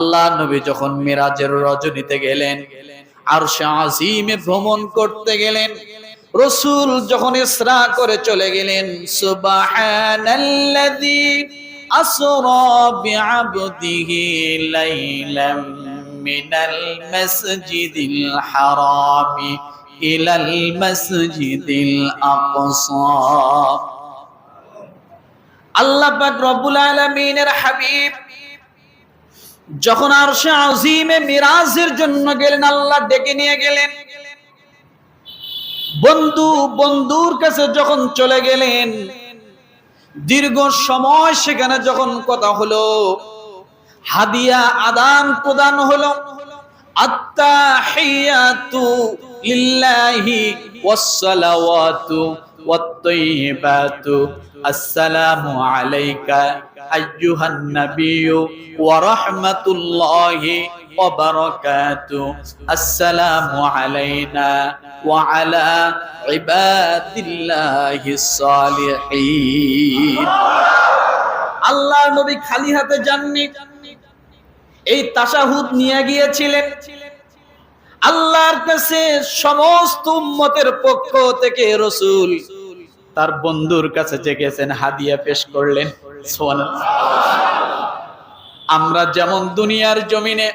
আল্লাহ নবী যখন মিরাজের রজনীতে গেলেন আর আজিমে ভ্রমণ করতে গেলেন, রসুল যখন ইসরা করে চলে গেলেন আল্লাহ পাক রব্বুল আলামিনের হাবিব যখন আর সে আজিমে মিরাজের জন্য গেলেন, আল্লাহ ডেকে নিয়ে গেলেন। বন্ধু, বন্ধুর কাছে যখন চলে গেলেন, দীর্ঘ সময় সেখানে যখন কথা হলো, হাদিয়া আদান প্রদান হলো, আত্তাহিয়াতু লিল্লাহি ওয়াসসালাওয়াতু ওয়াত-তাইয়্যিবাতু আসসালামু আলাইকা। আইয়ুহান নাবিয়্যু ওয়া রাহমাতুল্লাহি ওয়া বারাকাতুহু আসসালামু আলাইনা ওয়া আলা ইবাদিল্লাহিস সালিহিন। আল্লাহর নবী খালি হাতে যাননি। এই তাশাহুদ নিয়ে গিয়েছিলেন। আল্লাহর কাছে সমস্ত উম্মতের পক্ষ থেকে রসুল তার বন্ধুর কাছে যে গেছেন হাদিয়া পেশ করলেন। আমরা যেমন দুনিয়ার জমিনে,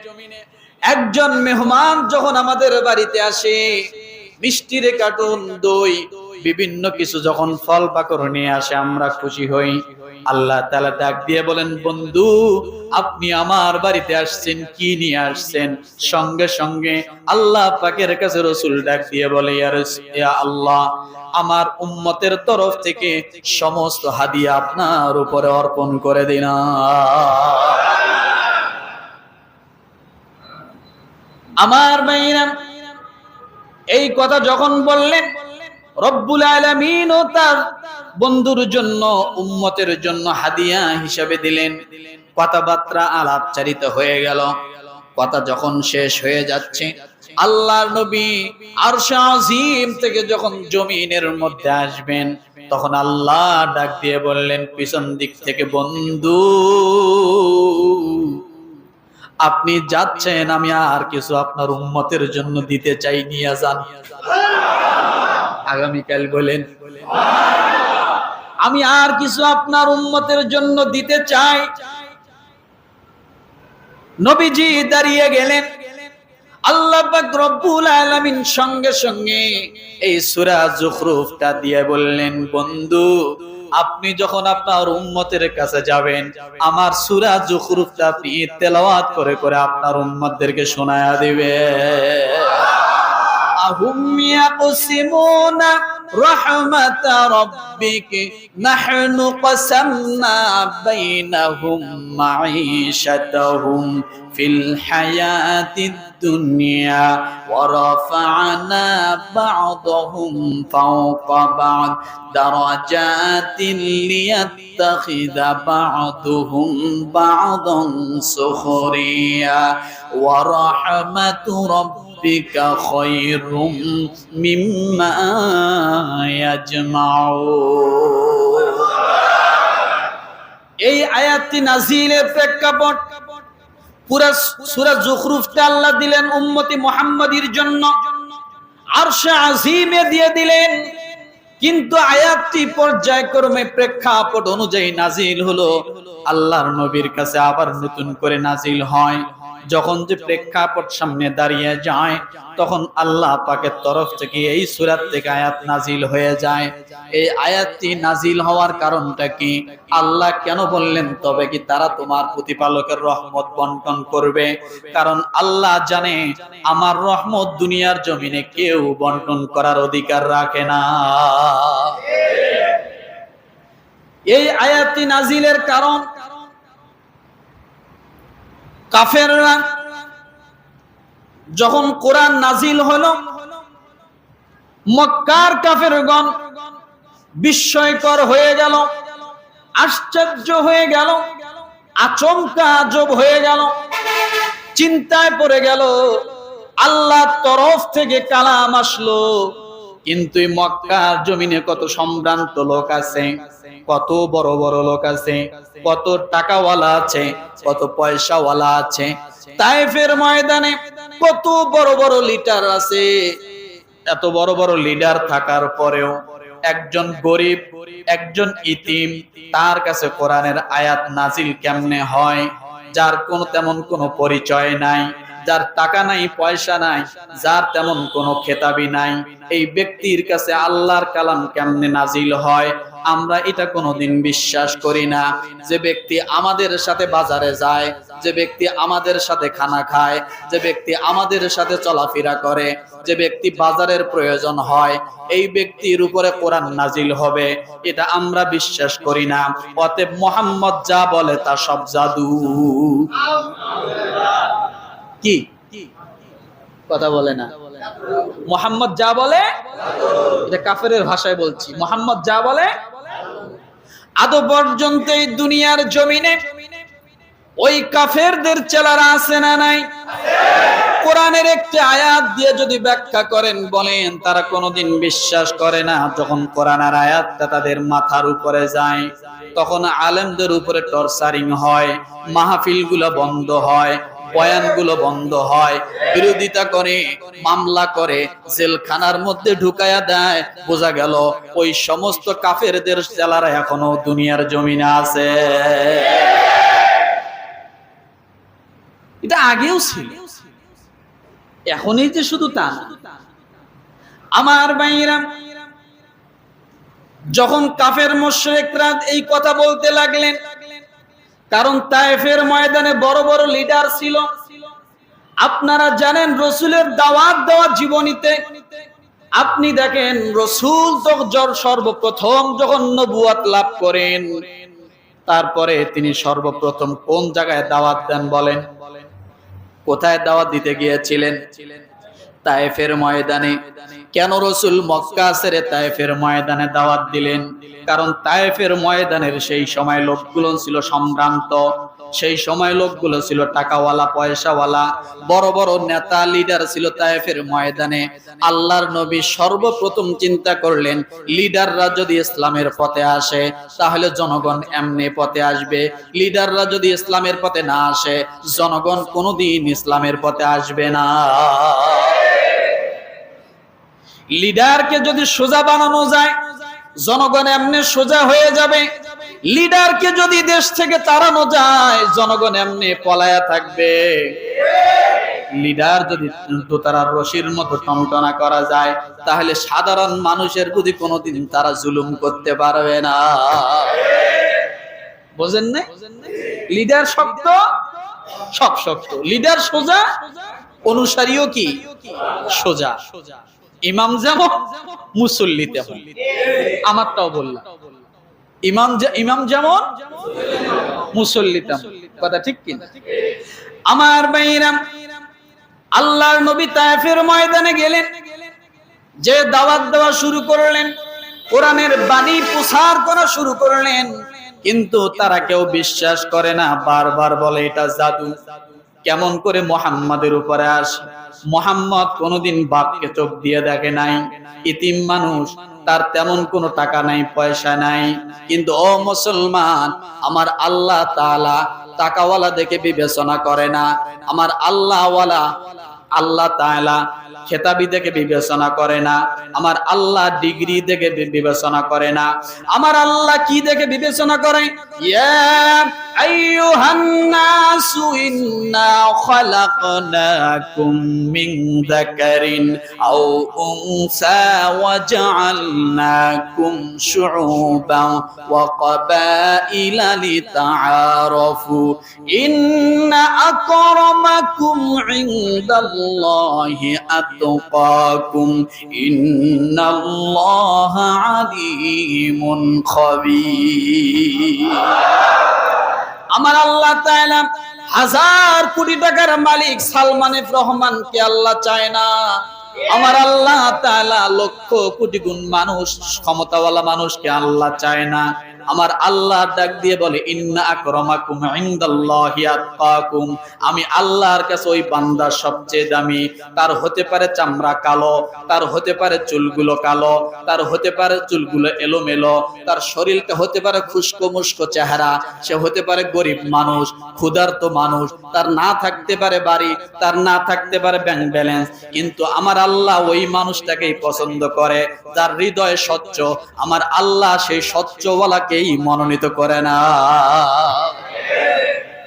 একজন মেহমান যখন আমাদের বাড়িতে আসে মিষ্টি রে কার্টুন, দই, বিভিন্ন কিছু যখন ফল পাকড় নিয়ে আসে, আমরা খুশি হই। আল্লাহ তাআলা ডাক দিয়ে বলেন, বন্ধু, আপনি আমার বাড়িতে আসছেন, কি নিয়ে আসছেন? সঙ্গে সঙ্গে আল্লাহ পাকের কাছে রসুল ডাক দিয়ে বলে আল্লাহ, আমার উম্মতের তরফ থেকে সমস্ত হাদিয়া আপনার উপরে অর্পণ করে দিন। আমার ভাইরা, এই কথা যখন বললেন, রব্বুল আলামিন ও তার বন্ধুর জন্য, উম্মতের জন্য হাদিয়া হিসাবে দিলেন। কথাবার্তা আলাপচারিত হয়ে গেল। কথা যখন শেষ হয়ে যাচ্ছে, আল্লাহর নবী আরশ আজিম থেকে যখন জমিনের মধ্যে আসবেন, তখন আল্লাহ ডাক দিয়ে বললেন, পিছন দিক থেকে বন্ধু, আপনি যাচ্ছেন, আমি আর কিছু আপনার উম্মতের জন্য দিতে চাই, নিয়ে যান। আগামীকাল বলেন আমি আর কিছু আপনার উম্মতের জন্য দিতে চাই। নবীজি দাঁড়িয়ে গেলেন। সঙ্গে সঙ্গে এই সূরা জুখরুফটা দিয়ে বললেন, বন্ধু, আপনি যখন আপনার উম্মতের কাছে যাবেন, আমার সূরা জুখরুফটা আপনি তেলাওয়াত করে করে আপনার উম্মতদেরকে শোনায়া দিবে أهم يقسمون رحمة ربك نحن قسمنا بينهم معيشتهم في الحياة الدنيا ورفعنا بعضهم فوق بعض درجات ليتخذ بعضهم بعضا سخريا ورحمة ربك ربك خير مما يجمعون এই আয়াতটি নাজিলের প্রেক্ষাপট পুরা সূরা জুখরুফটা আল্লাহ দিলেন উম্মতি মুহাম্মাদির জন্য আরশে আজিমে দিয়ে দিলেন কিন্তু আয়াতটি পর্যায়ক্রমে প্রেক্ষাপট অনুযায়ী নাজিল হলো আল্লাহর নবীর কাছে আবার নতুন করে নাজিল হয় যখন যে প্রেক্ষাপট সামনে দাঁড়িয়ে যায়, তখন আল্লাহ পাকের তরফ থেকে এই সুরাত থেকে আয়াত নাজিল হয়ে যায়। এই আয়াতটি নাজিল হওয়ার কারণটা কি? আল্লাহ কেন বললেন, তবে কি তারা তোমার প্রতিপালকের রহমত বন্টন করবে? কারণ আল্লাহ জানে, আমার রহমত দুনিয়ার জমিনে কেউ বন্টন করার অধিকার রাখে না। এই আয়াতটি নাজিলের কারণ কাফেররা যখন কোরআন নাজিল হল, মক্কার কাফেরগণ বিস্ময়কর হয়ে গেল, আশ্চর্য হয়ে গেল, আচমকা আজব হয়ে গেল, চিন্তায় পড়ে গেল আল্লাহ তরফ থেকে কালাম আসলো। কিন্তু মক্কার জমিনে কত সম্ভ্রান্ত লোক আছে, কত বড় বড় লোক আছে, কত টাকাওয়ালা আছে, কত পয়সাওয়ালা আছে। তাইফের ময়দানে কত বড় বড় লিডার আছে। এত বড় বড় লিডার থাকার পরেও একজন গরিব, একজন ইতিম, তার কাছে কোরআনের আয়াত নাজিল কেমনে হয়, যার কোনো তেমন কোনো পরিচয় নাই। যার টাকা নাই, পয়সা নাই, যার তেমন কোনো খেতাবি নাই। এই ব্যক্তির কাছে আল্লাহর কালাম কেমনে নাজিল হয়? আমরা এটা কোনোদিন বিশ্বাস করি না। যে ব্যক্তি আমাদের সাথে বাজারে যায়, যে ব্যক্তি আমাদের সাথে খানা খায়, যে ব্যক্তি আমাদের সাথে চলাফেরা করে, যে ব্যক্তি বাজারের প্রয়োজন হয়, এই ব্যক্তির উপরে কোরআন নাজিল হবে। এটা আমরা বিশ্বাস করি না। অতএব মোহাম্মদ যা বলে তা সব জাদু। কি? কথা বলে না। মোহাম্মদ যা বলে, এটা কাফেরের ভাষায় বলছি। মোহাম্মদ যা বলে আদৌ পর্যন্ত এই দুনিয়ার জমিনে। ওই কাফেরদের চেলারা আছে না নাই? কোরআনের একটি আয়াত দিয়ে যদি ব্যাখ্যা করেন, বলেন, তারা কোনোদিন বিশ্বাস করে না, যখন কোরআনের আয়াতটা তাদের মাথার উপরে যায়, তখন আলেমদের উপরে টর্চারিং হয়, মাহফিলগুলো বন্ধ হয় বয়ানগুলো বন্ধ হয়, বিরোধিতা করে, মামলা করে, জেলখানার মধ্যে ঢুকায়া দেয়, বোঝা গেল ওই সমস্ত কাফেরদের চেলারা এখনও দুনিয়ার জমিনে আছে। এটা আগেও ছিল। এখনই যে শুধু তা আমার বাইরা যখন কাফের মোশরেকরা এই কথা বলতে লাগলেন কারণ তায়েফের ময়দানে বড় বড় লিডার ছিল। আপনারা জানেন রসুলের দাওয়াত দেওয়া জীবনীতে, আপনি দেখেন রসুল সর্বপ্রথম যখন নবুয়াত লাভ করেন, তারপরে তিনি সর্বপ্রথম কোন জায়গায় দাওয়াত দেন বলেন? কোথায় দাওয়াত দিতে গিয়েছিলেন? তায়েফের ময়দানে। কেন রসুল মক্কা সেরে তায়েফের ময়দানে দাওয়াত দিলেন? কারণ তায়েফের ময়দানের সেই সময় লোকগুলো ছিল সম্ভ্রান্ত। সেই সময় লোকগুলো ছিল টাকাওয়ালা, পয়সাওয়ালা। বড় বড় নেতা, লিডার ছিল তায়েফের ময়দানে। আল্লাহর নবী সর্বপ্রথম চিন্তা করলেন, লিডাররা যদি ইসলামের পথে আসে, তাহলে জনগণ এমনি পথে আসবে। লিডাররা যদি ইসলামের পথে না আসে, জনগণ কোনোদিন ইসলামের পথে আসবে না। লিডারকে যদি সোজা বানানো যায়, জনগণ এমনি সোজা হয়ে যাবে। লিডারকে যদি দেশ থেকে তাড়ানো যায়, জনগণ এমনি পলায়া থাকবে। লিডার যদি দোতারার রশির মতো টনটনা করা যায়, তাহলে সাধারণ মানুষের প্রতি কোনোদিন তারা জুলুম করতে পারবে না। বোঝেন না লিডার শক্ত, সব শক্ত। লিডার সোজা, অনুসারীও কি? সোজা সোজা। ইমাম যেমন মুসল্লি তেমন আমারটাও বললাম। ইমাম ইমাম যেমন মুসল্লি তেমন কথা ঠিক কিনা আমার বাইরাম আল্লাহর নবী তায়েফের ময়দানে গেলেন। যে দাওয়াত দেওয়া শুরু করলেন, কোরআনের বাণী প্রসার করা শুরু করলেন। কিন্তু তারা কেউ বিশ্বাস করে না, বারবার বলে এটা জাদু। কেমন করে মোহাম্মদের উপরে আসে? মোহাম্মদ কোনোদিন বাপকে চোখ দিয়ে দেখে নাই। ইতিম মানুষ, তার তেমন কোনো টাকা নাই, পয়সা নাই। কিন্তু ও মুসলমান, আমার আল্লাহ তালা টাকাওয়ালা দেখে বিবেচনা করে না। আমার আল্লাহওয়ালা, আল্লাহ তাআলা খেতাবি দেখে বিবেচনা করে না। আমার আল্লাহ ডিগ্রি বি- বিবেচনা করে না। আমার আল্লাহ কি দেখে বিবেচনা করে? ইন্না ইন্না ইনদাল্লাহি আতকাকুম ইন্নাল্লাহা আলিমুন খাবীর আমার আল্লাহ তাআলা হাজার কোটি টাকার মালিক সালমান রহমানকে আল্লাহ চায় না। আমার আল্লাহ তাআলা লক্ষ কোটি গুণ মানুষ, ক্ষমতাওয়ালা মানুষকে আল্লাহ চায় না। আমার আল্লাহ ডাক দিয়ে বলে, ইন্না আকরামাকুম ইনদাল্লাহি আমি আল্লাহর কাছে ওই বান্দা সবচেয়ে দামি। তার হতে পারে চামড়া কালো, তার হতে পারে চুলগুলো কালো, তার হতে পারে চুলগুলো এলোমেলো, তার শরীরটা হতে পারে খুশকো মুস্কো চেহারা, সে হতে পারে গরিব মানুষ, ক্ষুধার্ত মানুষ, তার না থাকতে পারে বাড়ি, তার না থাকতে পারে ব্যাংক ব্যালেন্স কিন্তু আমার আল্লাহ ওই মানুষটাকেই পছন্দ করে, যার হৃদয় স্বচ্ছ। আমার আল্লাহ সেই স্বচ্ছওয়ালাকেই মনোনীত করে না।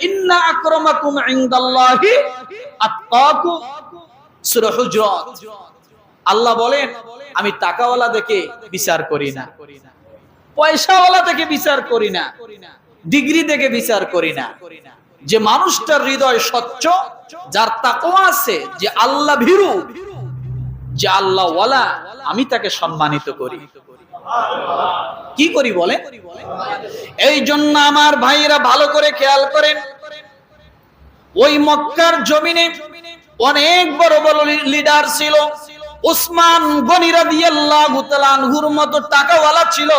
ইন্না আকরামাকুম ইনদাল্লাহি আতকাকুম সূরা হুজরাত আল্লাহ বলেন, আমি টাকাওয়ালা দেখে বিচার করি না। পয়সাওয়ালা থেকে বিচার করি না। ডিগ্রি দেখে বিচার করি না। যে মানুষটার হৃদয় স্বচ্ছ, যার তাকওয়া আছে, যে আল্লাহ ভীরু, যে আল্লাহওয়ালা, আমি তাকে সম্মানিত করি। কি করি বলে এই জন্য আমার ভাইয়েরা ভালো করে খেয়াল করেন। ওই মক্কার জমিনে অনেক বড় বড় লিডার ছিল। উসমান গনি রাদিয়াল্লাহু তাআলা মতো টাকাওয়ালা ছিল।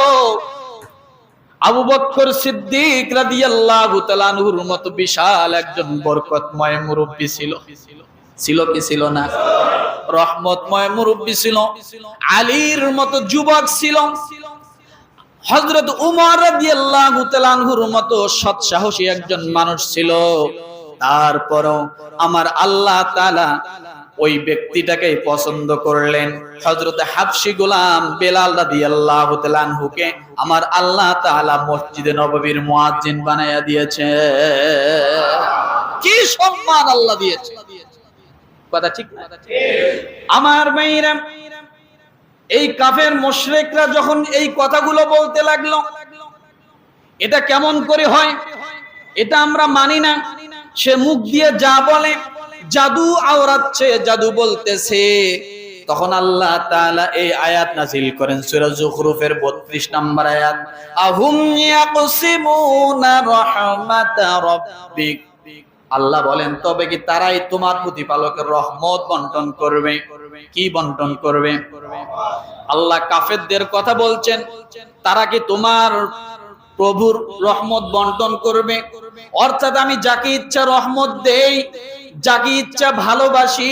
আবু বকর সিদ্দিক তাআলা আনহুর মতো বিশাল একজন বরকতময় মুরব্বী ছিল। ছিল কি ছিল না? রহমতময় মুরব্বী ছিল, আলীর মতো যুবক ছিল। হযরত উমর রাদিয়াল্লাহু তাআলা আনহুর মতো সৎ সাহসী একজন মানুষ ছিল। তারপরও আমার আল্লাহ তাআলা ওই ব্যক্তিটাকে পছন্দ করলেন। হযরত হাবশি গোলাম বেলাল রাদিয়াল্লাহু তাআলা আনহুকে আমার আল্লাহ তাআলা মসজিদে নববীর মুয়াজ্জিন বানায়া দিয়েছে। কি সম্মান আল্লাহ দিয়েছে। কথা ঠিক? আমার মেয়েরা, এই কাফের মুশরিকরা যখন এই কথাগুলো বলতে লাগল, এটা কেমন করে হয়? এটা আমরা মানি না। সে মুখ দিয়ে যা বলে, জাদু আওরাচ্ছে জাদু বলতেছে। তখন আল্লাহ তাআলা এই আয়াত নাযিল করেন, সূরা যুখরুফের 32 নম্বর আয়াত। আহুম ইয়াকসিমুনা রাহমাতা রাব্বিক। আল্লাহ বলেন, তবে কি তারাই তোমার প্রতিপালকের রহমত বন্টন করবে? কি বন্টন করবে? আল্লাহ কাফেরদের কথা বলছেন, তারা কি তোমার প্রভুর রহমত বন্টন করবে? অর্থাৎ আমি যাকে ইচ্ছা রহমত দেই, যাকে ইচ্ছা ভালোবাসি,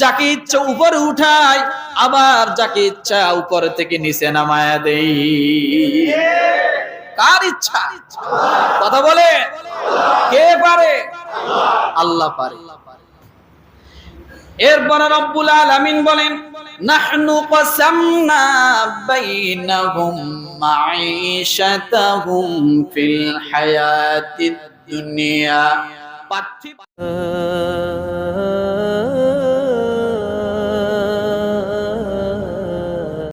যাকে ইচ্ছা উপরে উঠাই, আবার যাকে ইচ্ছা উপরে থেকে নিচে নামায়া দেই। কার ইচ্ছা? কথা বলে? কে পারে? আল্লাহ পারে। এরপরে রব্বুল আলামিন বলেন নাহনু কাসামনা বাইনাহুম মাঈশাতাহুম ফিল হায়াতিদ দুনিয়া। পার্থিব